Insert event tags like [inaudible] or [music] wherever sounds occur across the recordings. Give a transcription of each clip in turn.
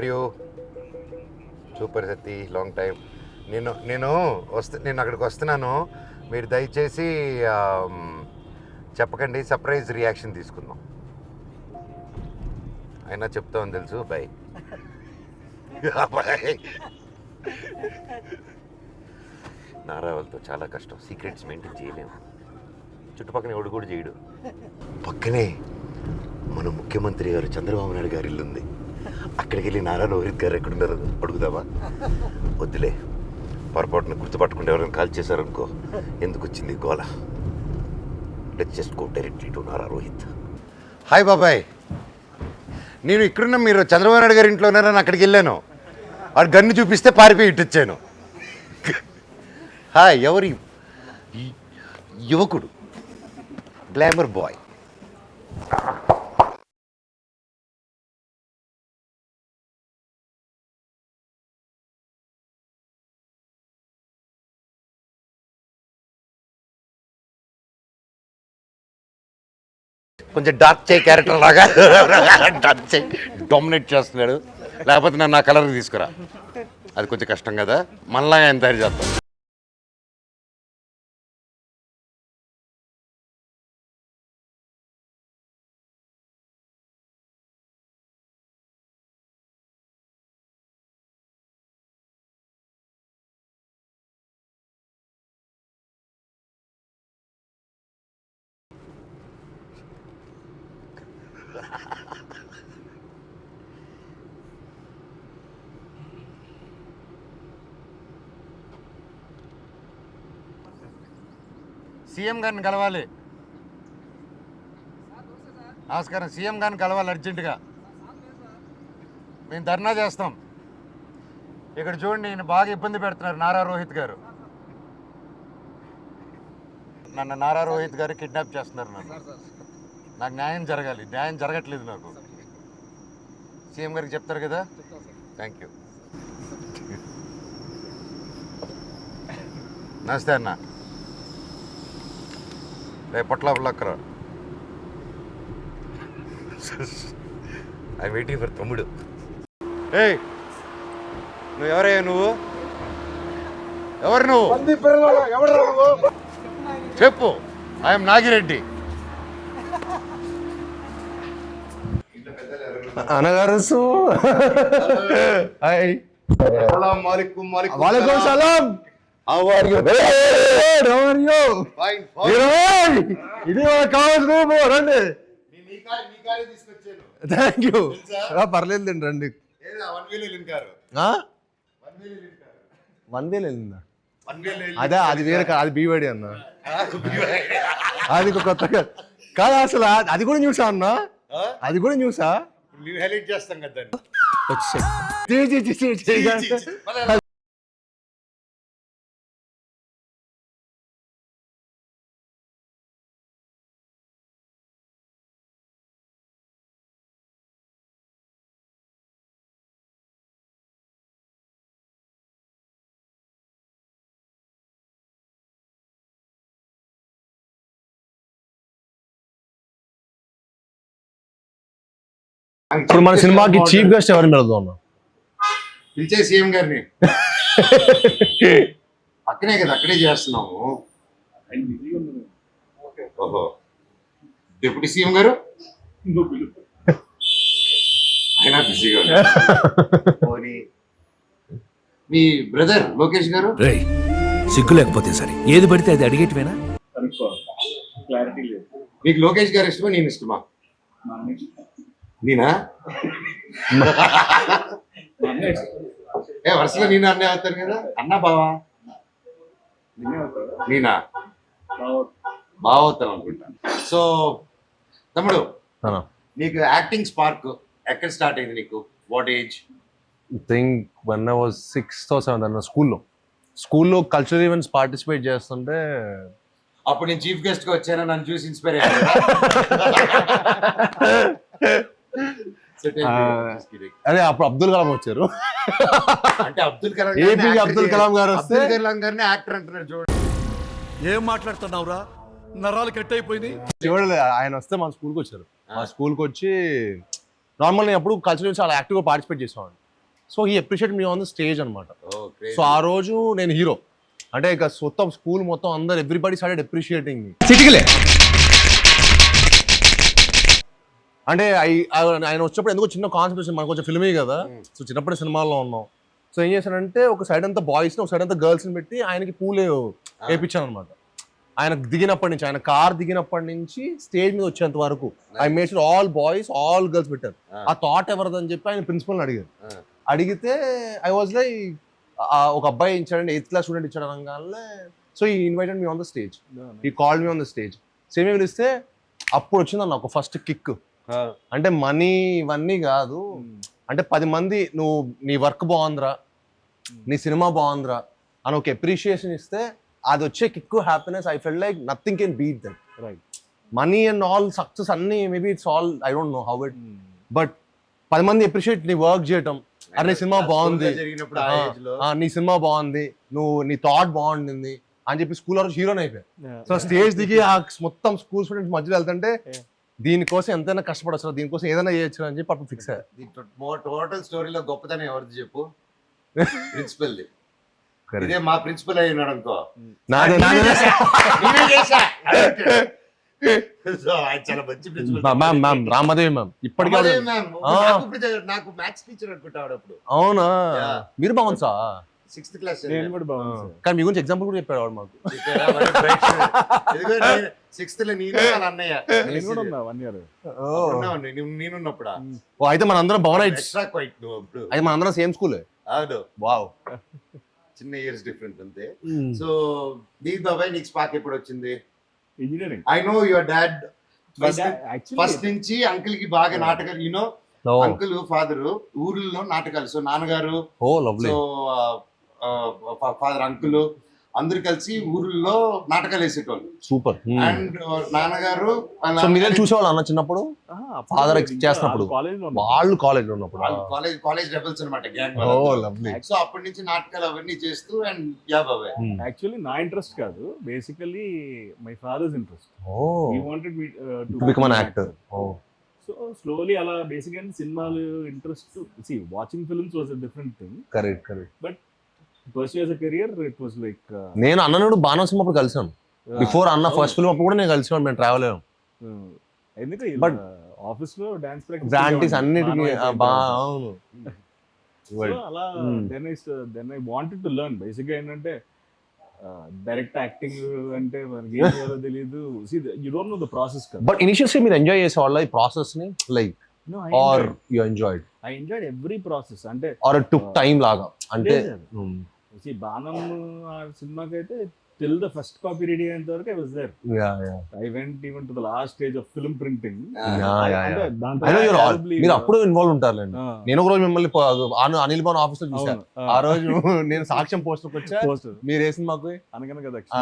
Are you? Super Satti long time నేను నేను వస్తే నేను అక్కడికి వస్తున్నాను. మీరు దయచేసి చెప్పకండి సర్ప్రైజ్ రియాక్షన్ తీసుకుందాం. అయినా చెప్తామని తెలుసు బై బాయ్ [laughs] నారావల్తో చాలా కష్టం. సీక్రెట్స్ మెయింటైన్ చేయలేము. చుట్టుపక్కల ఎవడు కూడా చేయడు. పక్కనే మన ముఖ్యమంత్రి గారు చంద్రబాబు నాయుడు గారి ఇల్లుంది. ఉంది అక్కడికి వెళ్ళి నారా రోహిత్ గారు ఎక్కడున్నారు అడుగుదామా? వద్దులే. పొరపాటున గుర్తుపట్టుకుంటే ఎవరైనా కాల్ చేశారనుకో ఎందుకు వచ్చింది ఈ గోల? Just go directly to Nara Rohit. Hi బాబాయ్. నేను ఇక్కడున్న మీరు చంద్రబాబు నాయుడు గారి ఇంట్లో ఉన్నారని అక్కడికి వెళ్ళాను. వాడు గన్ను చూపిస్తే పారిపోయి ఇటు వచ్చాను. హాయ్ ఎవరి యువకుడు. గ్లామర్ బాయ్ కొంచెం డార్క్ చేయి క్యారెక్టర్ లాగా. డార్క్ చేయి. డామినేట్ చేస్తున్నాడు. లేకపోతే నన్ను నా కలర్ తీసుకురా. అది కొంచెం కష్టం కదా. మళ్ళీ ఆయన తయారు చేస్తాం. సీఎం గారిని కలవాలి. నమస్కారం. సీఎం గారిని కలవాలి అర్జెంటుగా. మేము ధర్నా చేస్తాం. ఇక్కడ చూడండి నేను బాగా ఇబ్బంది పెడుతున్నారు నారా రోహిత్ గారు. నన్ను నారా రోహిత్ గారు కిడ్నాప్ చేస్తున్నారు నన్ను. నాకు న్యాయం జరగాలి. న్యాయం జరగట్లేదు నాకు. సీఎం గారికి చెప్తారు కదా? థ్యాంక్ యూ నమస్తే అన్న. పొట్ల పుల్లక్కర ఐ వెయిటింగ్ ఫర్ తమ్ముడు. ఏయ్ నువ్వు ఎవరయ్యా నువ్వు? ఎవరు నువ్వు? చెప్పు. ఐఎమ్ నాగిరెడ్డి. అనగారు hi. Salam. How are you how are you ఇది కావాల్సిన రూమ్ రండి. థ్యాంక్ యూ పర్లేదు రండి? వన్ వేలు వెళ్ళిందా? అదే అది వేరే అది బీవడి అన్న. అది కొత్తగా కాదు అసలు అది కూడా చూసా అన్న? అది కూడా చూసా? హైలైట్ చేస్తాం కదా ఇప్పుడు మన సినిమాకి చీఫ్ గెస్ట్ ఎవరిని పెడదాం అన్న? పిలిచే సీఎం గారిని. అక్కడే కదా అక్కడే చేస్తున్నాము. ఓహో. డిప్యూటీ సీఎం గారు? ఆయన బిజీగా మీ బ్రదర్ లోకేష్ గారు? సిగ్గు లేకపోతే సరే. ఏది పడితే అది అడిగేటివేనా? క్లారిటీ లేదు మీకు లోకేష్ గారు ఇష్టమా నేను ఇష్టమా? నేనా? ఏ వరుసలో నేను అన్నే అవుతాను కదా? అన్నా బావా? నేనా? బాగా అవుతాను అనుకుంటా. సో తమ్ముడు నీకు యాక్టింగ్ స్పార్క్ ఎక్కడ స్టార్ట్ అయింది నీకు? What age think one I was sixth seventh అన్న స్కూల్లో. స్కూల్లో కల్చరల్ ఈవెంట్స్ పార్టిసిపేట్ చేస్తుంటే అప్పుడు నేను చీఫ్ గెస్ట్గా వచ్చాను నన్ను చూసి ఇన్స్పైర్ [laughs] అదే అప్పుడు అబ్దుల్ కలాం వచ్చారు. అంటే అబ్దుల్ కలాం APJ అబ్దుల్ కలాం గారు వస్తే- కలాం గారిని యాక్టర్ అంటున్నారు చూడండి ఏం మాట్లాడుతున్నావురా? నరాలు కట్ అయిపోయింది చూడలే ఆయన వస్తే మన స్కూల్కి వచ్చారు. మా స్కూల్కి వచ్చి నార్మల్ నేను అప్పుడు కల్చరల్ ఈవెంట్స్ చాలా యాక్టివ్గా పార్టిసిపేట్ చేసేవాడిని. So he appreciate me on the stage అనమాట సో ఆ రోజు నేను హీరో అంటే ఇక మొత్తం స్కూల్ మొత్తం అందరు ఎవ్రీబడి స్టార్టెడ్ అప్రిషియేటింగ్ చిటికలే. అంటే ఆయన వచ్చినప్పుడు ఎందుకో చిన్న వచ్చింది మనకు కొంచెం ఫిల్మీ కదా. సో చిన్నప్పుడు సినిమాల్లో ఉన్నాం. సో ఏం చేశానంటే ఒక సైడ్ అంతా బాయ్స్ ఒక సైడ్ అంతా గర్ల్స్ని పెట్టి ఆయనకి పూలే వేయించాను అనమాట ఆయన దిగినప్పటి నుంచి ఆయన కార్ దిగినప్పటి నుంచి స్టేజ్ మీద వచ్చేంత వరకు I made all boys all girls పెట్టారు. ఆ. థాట్ ఎవరిదని చెప్పి ఆయన ప్రిన్సిపల్ని అడిగారు. అడిగితే ఐ వాజ్ లైక్ ఒక అబ్బాయి ఇచ్చాడండి ఎయిత్ క్లాస్ స్టూడెంట్ ఇచ్చాడు అనగానే so he invited me on the stage he call me on the stage same ఇస్తే అప్పుడు వచ్చింది అన్న ఒక ఫస్ట్ కిక్ అంటే మనీ ఇవన్నీ కాదు. అంటే పది మంది నువ్వు నీ వర్క్ బాగుందిరా నీ సినిమా బాగుందిరా అని ఒక అప్రిషియేషన్ ఇస్తే అది వచ్చే kick happiness I felt like nothing can beat that right money and all success అన్ని maybe it's all I don't know how it but పది మంది అప్రిషియేట్ నీ వర్క్ చేయటం. అరే నీ సినిమా బాగుంది. నీ సినిమా బాగుంది. నువ్వు నీ థాట్ బాగుండింది అని చెప్పి స్కూల్ హీరోని అయిపోయా సో స్టేజ్ దిగి ఆ మొత్తం స్కూల్ స్టూడెంట్స్ మధ్యలో వెళ్తుంటే. దీనికోసం ఎంతైనా కష్టపడచ్చు దీనికోసం ఏదైనా చేయొచ్చు అని చెప్పి అప్పుడు ఫిక్స్ అయ్యా. టోటల్ స్టోరీలో గొప్పతనం ఎవరిది చెప్పు? [laughs] ప్రిన్సిపల్. ఇదే మా ప్రిన్సిపల్ అయి ఉన్నాడు అనుకో. నాదే నాదే చాలా మంచి మ్యామ్ మ్యామ్ రామదేవి మ్యామ్. ఇప్పటికే. నాకు మ్యాథ్స్ టీచర్ అవునా. మీరు బాగుంది సిక్స్త్ క్లాస్ నేను కూడా కానీ మీ గురించి ఎగ్జాంపుల్ కూడా చెప్పాడు మాకు. [laughs] [laughs] సిక్స్త్లో నేను అన్నయ్య. నేను కూడా ఉన్నా వన్ ఇయర్. అప్పుడు ఉన్నావు నువ్వు నేనున్నప్పుడా ఓ, అయితే మన అందరం భవన ఎక్స్ట్రా క్వైట్ అప్పుడు అయితే మన అందరం సేమ్ స్కూల్ అవును. వావ్. చిన్న ఇయర్స్ డిఫరెన్స్ అంతే. సో దీప్ బాబాయ్ నీకు స్పాక్ ఎప్పుడు వచ్చింది? Engineering I know your dad first నుంచి అంకుల్కి బాగా నాటకాలు యూనో అంకుల్ ఫాదర్ ఊర్లలో నాటకాలు. సో నాన్నగారు oh lovely so father uncle అందరు కలిసి ఊర్లలో నాటకాలు వేసేటోళ్ళు. సూపర్. అండ్ నాన్నగారు మీరే చూసేవాళ్ళు అన్న చిన్నప్పుడు? Father చేస్తున్నప్పుడు. వాళ్ళు కాలేజ్లో ఉన్నప్పుడు కాలేజ్ కాలేజ్ రెబల్స్ అనమాట గ్యాంగ్ ఓ లవ్లీ సో అప్పటి నుంచి నాటకాలు అవన్నీ చేస్తూ అండ్ యా బాబాయ్. యాక్చువల్లీ నా ఇంట్రెస్ట్ కాదు. Basically my father's interest he wanted me to become an actor oh. So slowly అలా బేసిక్ సినిమాలు interest C watching films was a different thing correct correct pursue నేను అన్ననుడు బాణం సినిమా అప్పుడు కలిసాను బిఫోర్ అన్న ఫస్ట్ ఫిల్మ్ అప్పుడు కూడా నేను కలిసాను మేము ట్రావెల్ అయ్యాం. But- ఆఫీస్లో డాన్స్ అన్నిటికీ అవును. అలా Hmm. Then I then I wanted to learn బేసిక్గా ఏంటంటే డైరెక్ట్ యాక్టింగ్ అంటే మనకి ఏం చేయాలో తెలియదు you don't know the process but initials మీరు ఎంజాయ్ చేసేవాళ్ళ ఈ ప్రాసెస్ని? Like are you enjoyed I enjoyed every process అంటే ఆర్ టుక్ టైం లాగా? అంటే బాణం ఆ సినిమాకి అయితే till the first copy ready అయ్యేంత వరకు I was there I went even to the last stage of film printing మీరు అప్పుడు ఇన్వాల్వ్ ఉంటారులేండి. నేను ఒక రోజు మిమ్మల్ని అనిల్ భవన్ ఆఫీస్లో చూసాను ఆ. రోజు నేను సాక్ష్యం పోస్టర్ వచ్చా. పోస్టర్ మీరు వేసిన మాకు అనగనగా ఆ, దక్షిణ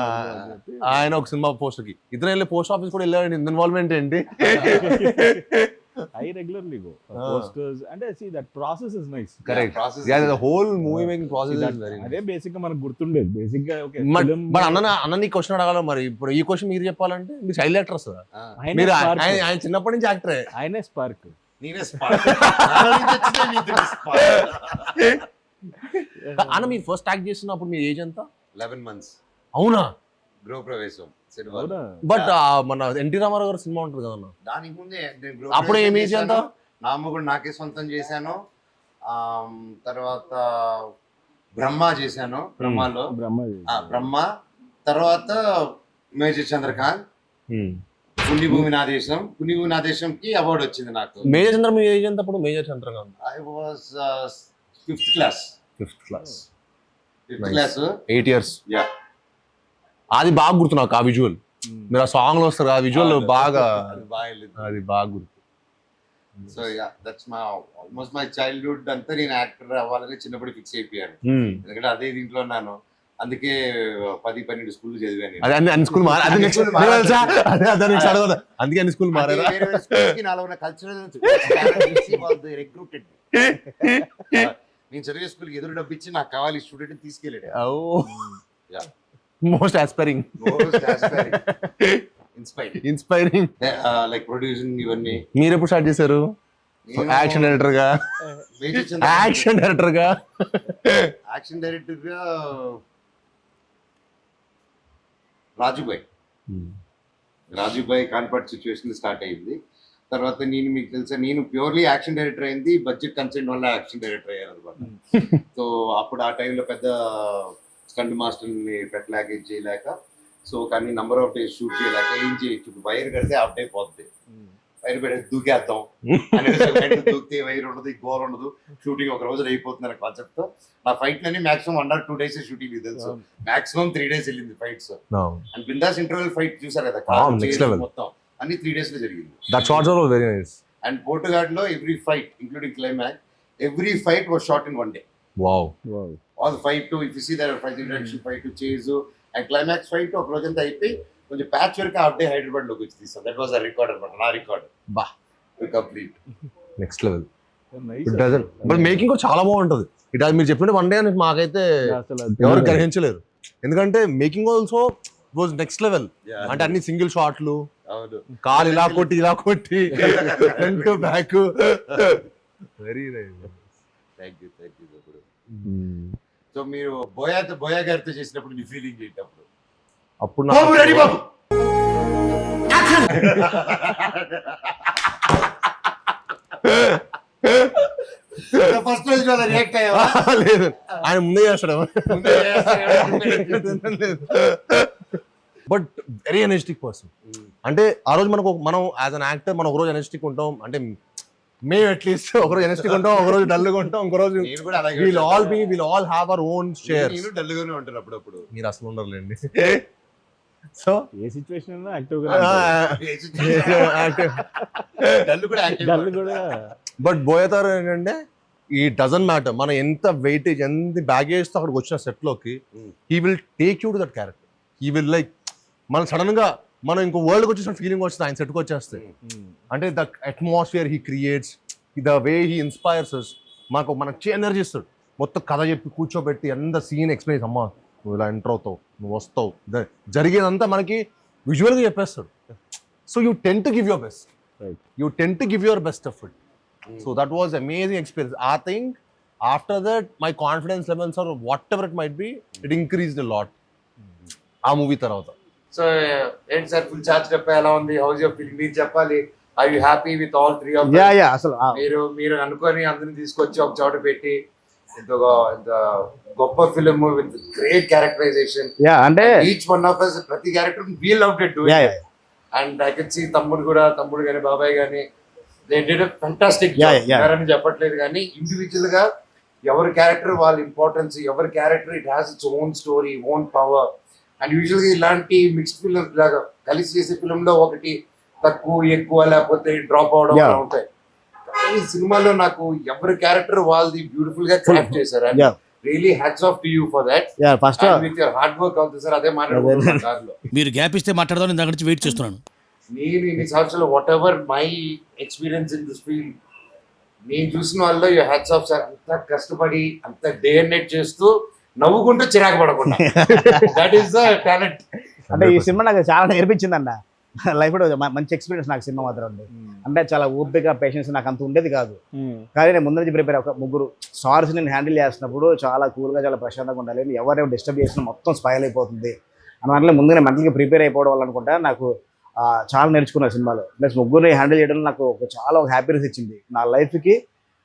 ఆయన ఒక సినిమా పోస్టర్కి ఇతను వెళ్ళి పోస్ట్ ఆఫీస్ కూడా వెళ్ళాడు ఇన్వాల్వ్మెంట్ ఏంటి? [laughs] I regularly go. పోస్టర్స్ అంటే see that process is nice correct process whole movie making process very అదే బేసిక్గా మనకు గుర్తుండేది బేసిక్గా ఓకే బట్ అన్న అన్న నీ క్వశ్చన్ అడగాల మరి? ఇప్పుడు ఈ క్వశ్చన్ మీరు చెప్పాలంటే మీరు చైల్డ్ యాక్టర్స్ మీరు ఆయన చిన్నప్పటి నుంచి యాక్టరే ఆయనే స్పార్క్ నేనే స్పార్క్ అన్న మీరు ఫస్ట్ యాక్ట్ చేస్తున్నప్పుడు మీ ఏజ్ ఎంత? 11 మంత్స్ అవునా? గృహ బట్ మన ఎన్టీ రామారావు గారి సినిమా ఉంటుంది కదా అన్న దానికి ముందే అప్పుడు ప్రవేశం ఏం ఏజ్ ఎంత? చేశాను. నా అమ్మ నాకే సొంతం చేశాను. తర్వాత బ్రహ్మ చేశాను బ్రహ్మలో. బ్రహ్మ ఆ, బ్రహ్మ. తర్వాత మేజర్ చంద్రకాంత్. పుణ్యభూమి నా దేశం పుణ్యభూమి నా దేశంకి అవార్డు వచ్చింది నాకు. మేజర్ చంద్ర మీ ఏజ్ ఎంత అప్పుడు major Chandrakanth. I was fifth class fifth class fifth. Class eight years yeah అది బాగా గుర్తు నాకు ఆ విజువల్. మీరు ఆ సాంగ్లో వస్తారు ఆ విజువల్ బాగా అది బాగా గుర్తు. So yeah that's my almost my childhood అంతా నేను యాక్టర్ అవ్వాలని చిన్నప్పుడు ఫిక్స్ అయిపోయాను. Hmm. ఎందుకంటే అదే దీంట్లో ఉన్నాను. అందుకే పది పన్నెండు స్కూల్ చదివాను. అదే అన్ని స్కూల్ మారా అందుకే అన్ని స్కూల్కి నాలో ఉన్న కల్చరల్ రిక్రూటెడ్ [laughs] నేను చదివే స్కూల్కి ఎదురు డబ్బు ఇచ్చి నాకు కావాలి స్టూడెంట్ తీసుకెళ్ళాడు. Most aspiring inspire inspiring like producing ఇవన్నీ. మీరు ఎప్పుడు స్టార్ట్ చేశారు? యాక్షన్ డైరెక్టర్గా యాక్షన్ డైరెక్టర్గా యాక్షన్ డైరెక్టర్గా రాజుబాయ్ రాజుబాయ్ కాన్పర్ట్ సిచ్యువేషన్ స్టార్ట్ అయింది. తర్వాత నేను మీకు తెలుసా నేను ప్యూర్లీ యాక్షన్ డైరెక్టర్ అయింది బడ్జెట్ కన్సెంట్ వల్ల యాక్షన్ డైరెక్టర్ అయ్యాను అనమాట సో అప్పుడు ఆ టైంలో పెద్ద స్టంట్ మాస్టర్ని పెట్టలేక ఏం చేయలేక సో కానీ నంబర్ ఆఫ్ డేస్ షూట్ చేయలేక ఏం చేయొచ్చు? వైర్ కడితే అవుట్ అయిపోద్ది. వైర్ పెడితే దూకేద్దాం. దూకితే వైర్ ఉండదు గోల్ ఉండదు. షూటింగ్ ఒక రోజు అయిపోతుంది అనే కాన్సెప్ట్తో. నా ఫైట్ లన్నీ maximum one or two days shooting తెలుసు. మాక్సిమం త్రీ డేస్ వెళ్ళింది fights and Bindaas interval fight చూసారు కదా. మొత్తం. అన్ని త్రీ డేస్లో జరిగింది. That shots are very nice and పోర్టుగాడ్లో every fight including climax every fight was shot in one day wow all fight to if see the fight introduction fight to chase and climax fight ఒక రోజంతా అయిపోయి కొంచెం patch work half day హైదరాబాద్లోకి వచ్చి తీస్తాం. That was a record అనమాట నా record బా. Complete next level it doesn't but making కూడా చాలా బాగుంటది. ఇట్ మీరు చెప్పినట్టు వన్ డే అని మాకైతే ఎవరు గ్రహించలేరు. ఎందుకంటే making also was next level అంటే అన్ని సింగిల్ షాట్లు కాలు ఇలా కొట్టి ఇలా కొట్టి front back very thank you thank you so మీరు బోయా బోయా గారితో చేసినప్పుడు మీ ఫీలింగ్ ఏంటి అప్పుడు? అప్పుడు బాబు రెడీ బాబు. ఫస్ట్ రోజు వాళ్ళ రియాక్ట్ అయ్యావా? లేదు. ఆయన ముందే చేస్తాడు. బట్ వెరీ ఎనర్జెటిక్ పర్సన్ అంటే ఆ రోజు మనకు మనం యాజ్ అన్ యాక్టర్ మనం ఒక రోజు ఎనర్జెటిక్ ఉంటాం. అంటే మేము అట్లీస్ట్ ఒక రోజు ఎనర్జెటిక్ ఉంటాం ఒక రోజు డల్గా ఉంటాం ఒక రోజు will. All be will all have our own share నేను డల్గానే ఉంటాను అప్పుడప్పుడు. మీరు అసలు ఉండరులేండి. సో ఏ సిచ్యువేషన్ అయినా యాక్టివ్ డల్ కూడా యాక్టివ్ డల్ కూడా. బట్ బోయతారు ఏంటంటే ఈ డజన్ మ్యాటర్ మనం ఎంత వెయిటేజ్ ఎంత బ్యాగేజ్తో అక్కడికి వచ్చిన సెట్లోకి. He will take you to that character he will like మనం సడన్గా మనం ఇంకో వరల్డ్ వచ్చేసిన ఫీలింగ్ వస్తుంది ఆయన సెట్కి వచ్చేస్తే అంటే the atmosphere he creates the way he inspires మాకు మనకు ఎనర్జీ ఇస్తాడు. మొత్తం కథ చెప్పి కూర్చోబెట్టి ఎంత సీన్ ఎక్స్పీరియన్స్ అమ్మా నువ్వు ఇలా ఎంటర్ అవుతావు నువ్వు వస్తావు. జరిగేదంతా మనకి విజువల్గా చెప్పేస్తాడు. So you tend to give your best. You tend to give your best of it so that was amazing experience ఆ thing after that my confidence levels or whatever it might be it increase the lot ఆ movie తర్వాత. So ఏంటి sir full charge చెప్పా ఎలా ఉంది? How's your feeling మీరు చెప్పాలి. I you happy with all three of yeah yeah అసలు మీరు మీరు అనుకొని అందరిని తీసుకొచ్చి ఒక చోట పెట్టి ఇంత గొప్ప film with great characterisation yeah అంటే ఈచ్ వన్ ఆఫ్ అస్ ప్రతి character will outdo yeah yeah and I can see తమ్ముడు కూడా తమ్ముడు కానీ బాబాయ్ కానీ దే డిడ్ ఫంటాస్టిక్. అని చెప్పట్లేదు కానీ ఇండివిజువల్గా ఎవరి క్యారెక్టర్ వాళ్ళ ఇంపార్టెన్స్ ఎవరి character it has its own story own power and యూజువల్గా ఇలాంటి మిక్స్డ్ ఫిల్మ్ లాగా కలిసి చేసే ఫిల్మ్లో ఒకటి తక్కువ ఎక్కువ లేకపోతే డ్రాప్ అవడం ఉంటాయి. కానీ ఈ సినిమాలో నాకు ఎవరి క్యారెక్టర్ వాళ్ళది బ్యూటిఫుల్గా క్రాఫ్ట్ చేశారు. Yeah. Really hats off to you for that yeah first with your hard work అవుతుంది సార్ అదే మాట్లాడుకుంటున్నాను మీరు గ్యాప్ ఇస్తే మాట్లాడదాం నేను దగ్గర నుంచి వెయిట్ చేస్తున్నాను. నేను ఇన్ని సంవత్సరాలు whatever my experience in this field నేను చూసిన వాళ్ళు యూ హ్యాట్స్ ఆఫ్ సార్ అంత కష్టపడి అంత డే అండ్ నైట్ చేస్తూ నవ్వుకుంటూ చిరాకు పడకుండా. దట్ ఈస్ ద టాలెంట్ అంటే ఈ సినిమా నాకు చాలా నేర్పించింది అన్న లైఫ్ మంచి ఎక్స్పీరియన్స్ నాకు సినిమా మాత్రం ఉంది. అంటే చాలా ఓపిక పేషెన్స్ నాకు అంత ఉండేది కాదు. కానీ నేను ముందు నుంచి ప్రిపేర్ ఒక ముగ్గురు సార్స్ నేను హ్యాండిల్ చేస్తున్నప్పుడు చాలా కూల్గా చాలా ప్రశాంతంగా ఉండాలి. ఎవరైనా డిస్టర్బ్ చేసినా మొత్తం స్పైల్ అయిపోతుంది. అని దాంట్లో ముందుగానే మెంటల్గా ప్రిపేర్ అయిపోవడం వల్ల అనుకుంటా నాకు చాలా నేర్చుకున్న సినిమాలో. ప్లస్ ముగ్గురిని హ్యాండిల్ చేయడం నాకు ఒక చాలా ఒక హ్యాపీనెస్ ఇచ్చింది. నా లైఫ్కి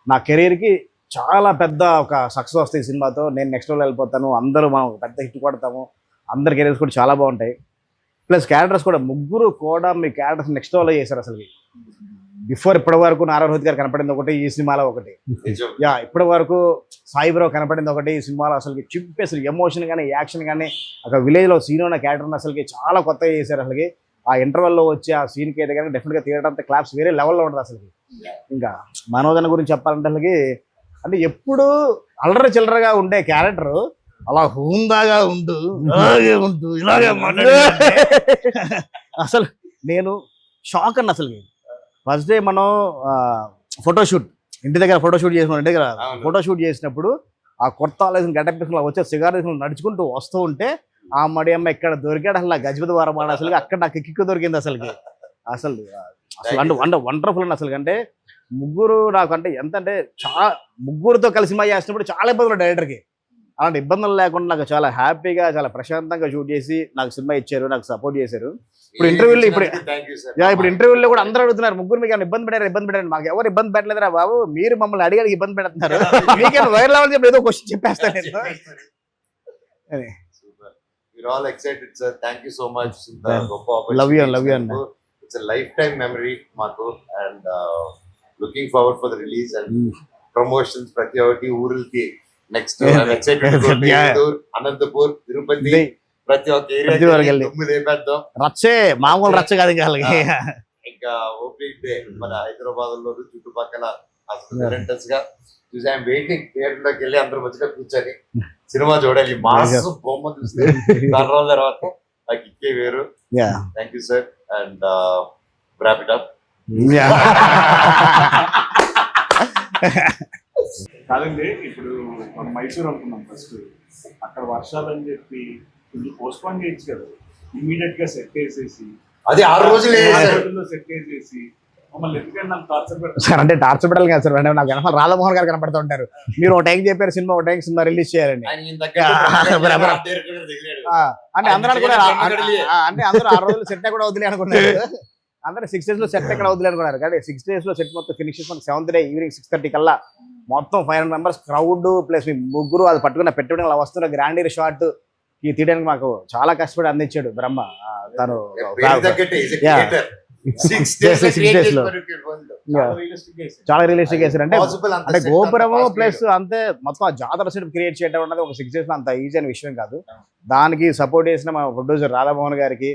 నా కెరీర్కి చాలా పెద్ద ఒక సక్సెస్ వస్తాయి ఈ సినిమాతో. నేను నెక్స్ట్ లెవెల్ వెళ్ళిపోతాను. అందరూ మనం పెద్ద హిట్ కొడతాము. అందరి కెరీర్స్ కూడా చాలా బాగుంటాయి. ప్లస్ క్యారెక్టర్స్ కూడా ముగ్గురు కూడా మీ క్యారెక్టర్స్ నెక్స్ట్ లెవెల్ చేశారు అసలు బిఫోర్ ఇప్పటి వరకు నారా రోహిత్ గారు కనపడింది ఒకటి ఈ సినిమాలో ఒకటి. యా ఇప్పటి వరకు సాయిబ్రావు కనపడింది ఒకటి ఈ సినిమాలో అసలు చింపి అసలు ఎమోషన్ కానీ యాక్షన్ కానీ ఒక విలేజ్లో సీన్ ఉన్న క్యారెక్టర్ అసలుకి చాలా కొత్తగా చేశారు అసలుకి. ఆ interval లో వచ్చి ఆ సీన్కి అయితే కానీ డెఫినెట్గా థియేటర్ అంతా క్లాప్స్ వేరే లెవెల్లో ఉంటుంది అసలుకి. ఇంకా మనోజన గురించి చెప్పాలంటే అసలుకి అంటే ఎప్పుడు అల్లరి చిల్లరగా ఉండే క్యారెక్టర్ అలా హుందాగా ఉంటూ ఇలాగే ఉంటూ ఇలాగే మాట్లాడే అసలు నేను షాక్ అన్న అసలు ఫస్ట్ డే మనం ఫోటోషూట్ ఇంటి దగ్గర ఫోటోషూట్ చేసిన ఇంటి దగ్గర. ఫోటోషూట్ చేసినప్పుడు ఆ కొత్త ఆలోచన గడ్డ తీసుకుని వచ్చే సిగార్ తీసుకుని నడుచుకుంటూ వస్తూ ఉంటే ఆ మడి అమ్మ ఇక్కడ దొరికాడు? అసలు గజపతి వారం అసలు అక్కడ నాకు కిక్కు దొరికింది అసలుకి. అసలు అసలు అంటే వండ వండర్ఫుల్ అండి అసలు అంటే ముగ్గురు నాకు అంటే ఎంత అంటే చాలా ముగ్గురుతో కలిసి సినిమా చేసినప్పుడు చాలా ఇబ్బందులు డైరెక్టర్కి. అలాంటి ఇబ్బందులు లేకుండా నాకు చాలా హ్యాపీగా చాలా ప్రశాంతంగా షూట్ చేసి నాకు సినిమా ఇచ్చారు నాకు సపోర్ట్ చేశారు. ఇప్పుడు ఇంటర్వ్యూలో ఇప్పుడు థ్యాంక్ యూ సార్ యా, ఇప్పుడు ఇంటర్వ్యూలో కూడా అందరూ అడుగుతున్నారు ముగ్గురు మీకు ఇబ్బంది పెట్టారు ఇబ్బంది పెట్టారు? మాకు ఎవరు ఇబ్బంది పెట్టలేదురా బాబు మీరు మమ్మల్ని అడిగి అడిగి ఇబ్బంది పెడుతున్నారు. [laughs] [laughs] మీకేమైనా వైరల్ అవ్వాలి చెప్పి ఏదో క్వశ్చన్ చెప్పేస్తాను నేను. అదే. గొప్ప Love you, love you, అన్న. ఇట్స్ లైఫ్ టైమ్ మెమరీ మాకు and looking forward for the release and promotions ప్రతి ఒక్కటి ఊరులకి నెక్స్ట్. అనంతపూర్ తిరుపతి ప్రతి ఒక్క ఏరియా వేపేద్దాం రచ్చే మామూలు రచ్చ కాదు ఇంకా ఇంకా ఓపెనింగ్ డే మన హైదరాబాద్లో చుట్టుపక్కల రెంటర్స్గా చూసి వెయిటింగ్ థియేటర్లోకి వెళ్ళి అందరూ మంచిగా కూర్చొని సినిమా చూడాలి. మాస్ బొమ్మ చూస్తే దాని రోజుల తర్వాత ఆ కిక్కే వేరు. Thank you sir and wrap it up కాదండి ఇప్పుడు మనం మైసూర్ అనుకున్నాం ఫస్ట్ అక్కడ వర్షాలు అని చెప్పి కొంచెం పోస్ట్పోన్ చేయొచ్చు కదా ఇమీడియట్గా సెట్ వేసేసి అది ఆరు రోజులు సెట్ సార్ అంటే టార్చర్ పెట్టాలి కదా సార్ అంటే నాకు వెనకాల రాధామోహన్ గారు కనపడుతూ ఉంటారు. మీరు ఒక టైం చెప్పారు సినిమా ఒక టైం సినిమా రిలీజ్ చేయాలని. [laughs] అంటే అందరూ అంటే అందరూ ఆ రోజులు సెట్ కూడా వదిలే అనుకున్నారు. [laughs] అందరూ సిక్స్ డేస్లో సెట్ ఎక్కడ వదిలే అనుకున్నారు కానీ సిక్స్ డేస్లో సెట్ మొత్తం ఫినిష్ చేసుకుని seventh day evening six thirty కల్లా మొత్తం five hundred members crowd plus మీ ముగ్గురు అది పట్టుకున్న పెట్టుకుని అలా వస్తున్న గ్రాండీర్ షాట్ ఈ తీయడానికి మాకు చాలా కష్టపడి అందించాడు బ్రహ్మ. తను [laughs] చాలా రియలిస్టిక్ చేశారు అంటే అంటే గోపురము ప్లస్. అంతే మొత్తం ఆ జాతర సెట్ క్రియేట్ చేయడం అన్నది ఒక సిక్స్ డేస్లో అంత ఈజీ అనే విషయం కాదు. దానికి సపోర్ట్ చేసిన మా ప్రొడ్యూసర్ రాధామోహన్ గారికి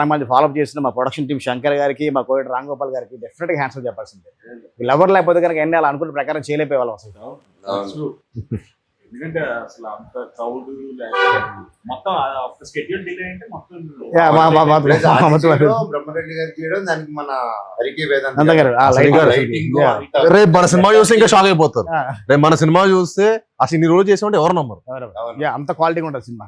మంది ఫాలోఅప్ చేసిన మా ప్రొడక్షన్ టీం శంకర్ గారికి మా కోవిడ్ రామ్ గోపాల్ గారికి డెఫినెట్గా హ్యాండ్స్ చెప్పాల్సిందే. వీళ్ళు ఎవరు లేకపోతే కనుక ఎన్ని అలా అనుకున్న ప్రకారం చేయలేకపోయేవాళ్ళం అసలు. ఎందుకంటే అసలు అంత క్రౌడ్ మొత్తం స్కెడ్యూల్ డిలే అంటే మొత్తం చేయడం, బ్రహ్మరెడ్డి గారు చేయడం దానికి మన హరికి వేదాంత గారు. రేపు మన సినిమా చూస్తే ఇంకా షాక్ అయిపోతారు. రేపు మన సినిమా చూస్తే అసలు ఇన్ని రోజులు చేసామంటే ఎవరు నమ్మరు? అంత క్వాలిటీ ఉంటుంది సినిమా.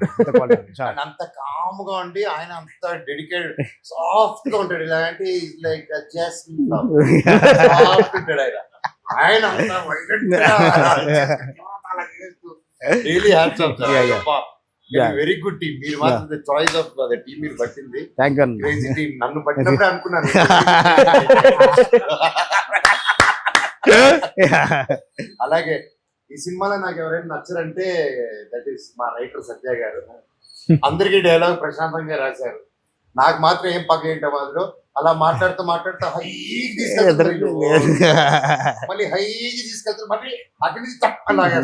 అంత కామ్ [laughs] గా ఉండి ఆయన అంత డెడికేటెడ్ సాఫ్ట్గా ఉంటాడు. ఇలాంటి లైక్ జస్ట్ సాఫ్ట్ ఉంటాడు ఆయన. ఆయన అంత [laughs] [laughs] really hats off. Very good team మీరు మాత్రం the choice of the team మీరు పట్టింది. థ్యాంక్ యూ క్రేజీ టీమ్ నన్ను పట్టినప్పుడే అనుకున్నాను. [laughs] అలాగే ఈ సినిమాలో నాకు ఎవరైనా నచ్చరంటే దట్ ఈస్ మా రైటర్ సత్య గారు. [laughs] అందరికీ డైలాగ్ ప్రశాంతంగా రాశారు. నాకు మాత్రం ఏం పక్క ఏంటో మాత్రం అలా మాట్లాడుతూ మాట్లాడుతూ హైకి తీసుకెళ్తారు వీళ్ళు. మళ్ళీ హైకి తీసుకెళ్తారు. మళ్ళీ అక్కడి నుంచి తప్పలాగా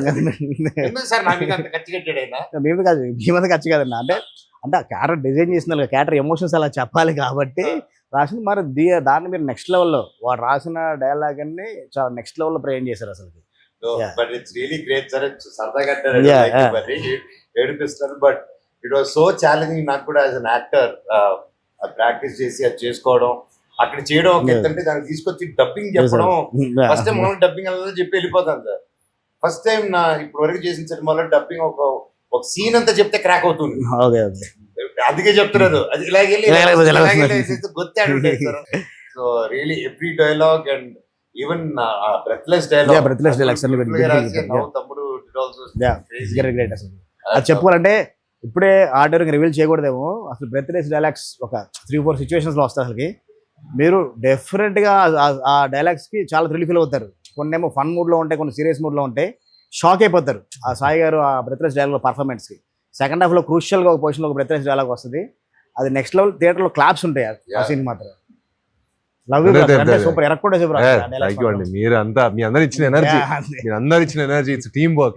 ఎందుకు సార్ నా మీద అంత ఖర్చు కట్టాడు ఆయన? మేము కాదు మీ మీద ఖర్చు కాదన్న. అంటే అంటే ఆ క్యారెక్టర్ డిజైన్ చేసిన క్యారెక్టర్ ఎమోషన్స్ అలా చెప్పాలి కాబట్టి రాసిన మరి దీ దాన్ని మీరు నెక్స్ట్ లెవెల్లో వాడు రాసిన డైలాగ్ అన్ని చాలా నెక్స్ట్ లెవెల్లో ప్రయోజనం చేశారు అసలు. But it's really great sir సరదాగా ఏడిపిస్తారు but it was so challenging నాకు కూడా యాజ్ అన్ యాక్టర్ ప్రాక్టీస్ చేసి అది చేసుకోవడం అక్కడ చేయడం ఒక అంటే దాన్ని తీసుకొచ్చి డబ్బింగ్ చెప్పడం. ఫస్ట్ టైం మనం డబ్బింగ్ అలా చెప్పి వెళ్ళిపోతాం సార్. ఫస్ట్ టైం నా ఇప్పుడు వరకు చేసిన సినిమాలో డబ్బింగ్ ఒక ఒక సీన్ అంతా చెప్తే క్రాక్ అవుతుంది. అందుకే చెప్తున్నారు. అది ఇలాగే. గొత్తాడు so really every dialogue and even breathless dialogue good. Yeah. తమ్ముడు అది చెప్పుకోవాలంటే ఇప్పుడే ఆర్డర్ రివీల్ చేయకూడదేమో. అసలు బ్రెత్ లెస్ డైలాగ్స్ ఒక త్రీ ఫోర్ సిచ్యువేషన్స్లో వస్తాయి అసలుకి. మీరు డెఫినెట్గా ఆ- ఆ డైలాగ్స్కి చాలా థ్రిల్ ఫీల్ అవుతారు. కొన్ని ఏమో ఫన్ మూడ్లో ఉంటాయి కొన్ని సీరియస్ మూడ్లో ఉంటాయి. షాక్ అయిపోతారు ఆ సాయి గారు ఆ బ్రెత్లెస్ డైలాగ్ పర్ఫార్మెన్స్కి. సెకండ్ హాఫ్లో క్రూషియల్గా ఒక పొజిషన్లో ఒక బ్రెత్లెస్ డైలాగ్ వస్తుంది. అది నెక్స్ట్ లెవెల్ థియేటర్లో క్లాప్స్ ఉంటాయి ఆ-. సీన్ మాత్రం. లవ్. సూపర్ ఎరక్కుండా మీరు అంతా మీ అందరు ఇచ్చిన ఎనర్జీ మీరు అందరు ఇచ్చిన ఎనర్జీ ఇట్స్ టీమ్ వర్క్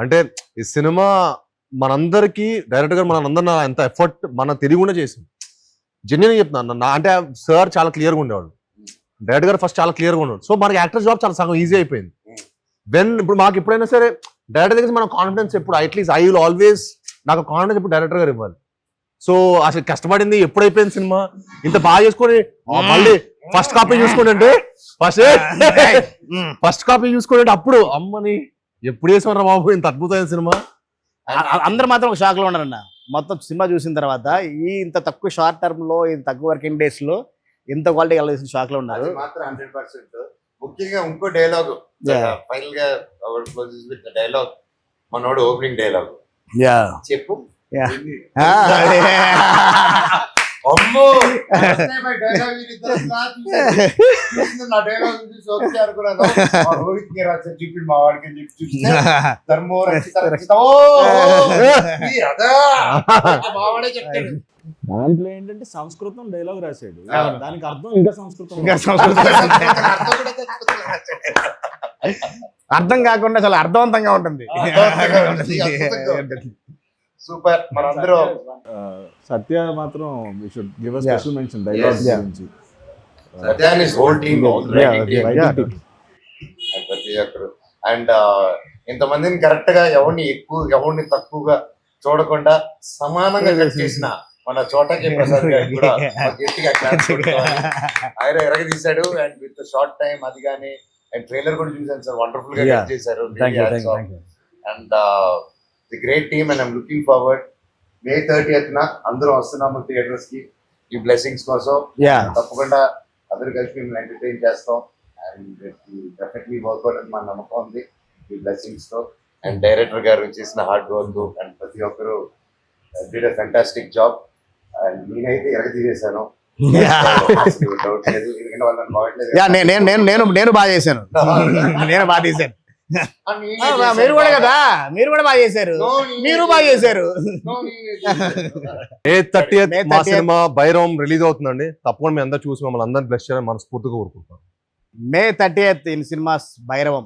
అంటే ఈ సినిమా మనందరికి డైరెక్టర్ గారు మనందరం ఎంత ఎఫర్ట్ మన తెలియకుండా చేసింది. జెన్యున్ చెప్తున్నాను నా అంటే సార్ చాలా క్లియర్గా ఉండేవాడు. డైరెక్టర్ గారు ఫస్ట్ చాలా క్లియర్గా ఉన్నాడు సో మనకి యాక్టర్ జాబ్ చాలా సగం ఈజీ అయిపోయింది. వెన్ ఇప్పుడు మాకు ఎప్పుడైనా సరే డైరెక్టర్ దగ్గర మనం కాన్ఫిడెన్స్ ఎప్పుడు at least I will always నాకు కాన్ఫిడెన్స్ ఇప్పుడు డైరెక్టర్ గారు ఇవ్వాలి. సో అసలు కష్టపడింది ఎప్పుడు అయిపోయింది సినిమా? ఇంత బాగా చేసుకొని మళ్ళీ ఫస్ట్ కాపీ చూసుకుంటే ఫస్ట్ ఫస్ట్ కాపీ చూసుకుంటే అప్పుడు అమ్మని ఎప్పుడు చేసామరా బాబు ఇంత అద్భుతమైన సినిమా? అందరు మాత్రం ఒక షాక్లో ఉన్నారన్న. మొత్తం సినిమా చూసిన తర్వాత ఈ ఇంత తక్కువ షార్ట్ టర్మ్లో ఇంత తక్కువ వర్కింగ్ డేస్లో ఇంత క్వాలిటీ కలిసిన షాక్లో ఉన్నారు. ముఖ్యంగా ఇంకో డైలాగ్. ఫైనల్గా డైలాగ్ మనోడు ఓపెనింగ్ డైలాగ్ యా చెప్పు. [laughs] అమ్మో! [laughs] డైలాగ్ నా డైలాగ్ చూసి ఓకే అనుకున్నాను. మా రోహిత్కి రాశారు చూపి మా వాడికి అని చెప్పి చూస్తే [laughs] ధర్మో రక్షిత రక్షిత. ఓ [laughs] ఈ అదా. మా వాడే చెప్తాడు. దాంట్లో ఏంటంటే సంస్కృతం డైలాగ్ రాశాడు. దానికి అర్థం ఇంకా సంస్కృతం ఇంకా సంస్కృతం. అర్థం కాకుండా చాలా అర్థవంతంగా ఉంటుంది అర్థవంతంగా ఉంటుంది, అద్భుతంగా ఉంటుంది. సూపర్ మనందరం సత్య మాత్రం we should give a. Special mention dialogue Yes. గురించి సత్యాన్ ఇస్ హోల్ టీమ్. ప్రతి ఒక్కరు అండ్ ఇంతమందిని కరెక్ట్గా ఎవరిని ఎక్కువ ఎవరిని తక్కువగా చూడకుండా సమానంగా కట్ చేసిన మన చోటకి ప్రసాద్ గారు కూడా [laughs] గట్టిగా. ఆయన ఎరగదీశాడు అండ్ విత్ షార్ట్ టైం అది కానీ అండ్ ట్రైలర్ కూడా చూసాను సార్ వండర్ఫుల్గా. కట్ చేశారు and the great team and I'm looking forward May thirty న అందరం వస్తున్నాము థియేటర్స్కి. ఈ బ్లెస్సింగ్స్ కోసం. తప్పకుండా అందరూ కలిసి మేము ఎంటర్టైన్ చేస్తాం. అండ్ డెఫినెట్లీ వర్కౌట్ అని మా నమ్మకం ఉంది. ఈ బ్లెస్సింగ్స్తో. అండ్ డైరెక్టర్ గారు చేసిన హార్డ్ వర్క్ అండ్ ప్రతి ఒక్కరు did a fantastic job and నేనైతే ఎరగ తీసేశాను. నేను నేను నేను నేను బాగా చేశాను. [laughs] నేను బాగా చేశాను ఆ, మీరు కూడా కదా? మీరు కూడా బాగా చేశారు. మీరు బాగా చేశారు. ఏ థర్టీ మా 30th. సినిమా బైరం రిలీజ్ అవుతుందండి. తప్పకుండా మీ అందరూ చూసి మమ్మల్ని అందరిని బ్లెస్ చేయాలని మనస్ఫూర్తిగా కోరుకుంటాం May thirty eighth in cinemas Bhairavam.